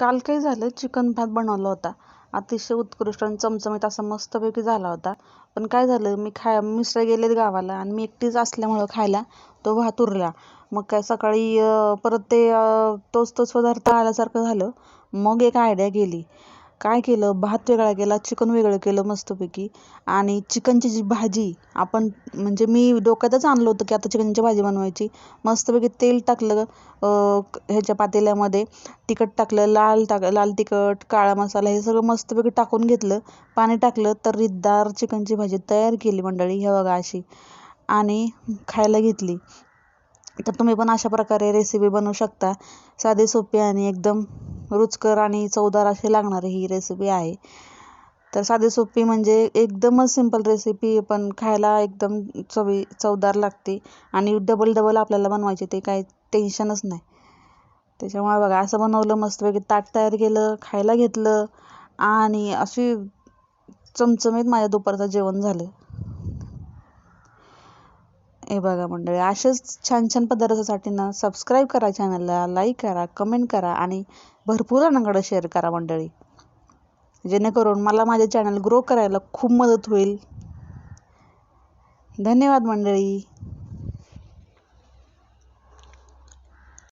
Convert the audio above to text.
काल काय झालं? चिकन भात बनवला होता. अतिशय उत्कृष्ट आणि चमचमीत असा मस्तपैकी झाला होता. पण काय झालं? मी खाय मिस्टर गेलेत गावाला आणि मी एकटीच असल्यामुळं खायला तो भात उरला. मग काय सकाळी परत ते तोच तोच पदार्थ आल्यासारखं झालं. मग एक आयडिया गेली. काय केलं? भात वेगळा केला चिकन वेगळं केलं मस्तपैकी. आणि चिकनची जी भाजी आपण म्हणजे मी डोक्यातच आणलं होतं की आता चिकनची भाजी बनवायची. मस्तपैकी तेल टाकलं ह्याच्या पातेल्यामध्ये तिखट टाकलं लाल टाक लाल तिखट काळा मसाला हे सगळं मस्तपैकी टाकून घेतलं. पाणी टाकलं तर रिद्दार चिकनची भाजी तयार केली मंडळी हे बघा अशी. आणि खायला घेतली. तर तुम्ही पण अशा प्रकारे रेसिपी बनवू शकता. साधी सोपी आणि एकदम रुचकर आणि चवदार अशी लागणारी ही रेसिपी आहे. तर साधी सोपी म्हणजे एकदमच सिंपल रेसिपी पण खायला एकदम चवी चवदार लागते. आणि डबल डबल आपल्याला बनवायचे ते काय टेन्शनच नाही. त्याच्यामुळे बघा असं बनवलं मस्तपैकी ताट तयार केलं खायला घेतलं आणि अशी चमचमीत माझ्या दुपारचं जेवण झालं. हे बघा मंडळी असेच छान छान पदार्थासाठी ना सबस्क्राईब करा चॅनलला लाईक करा कमेंट करा आणि भरपूर जणांकडे शेअर करा मंडळी. जेणेकरून मला माझे चॅनल ग्रो करायला खूप मदत होईल. धन्यवाद मंडळी.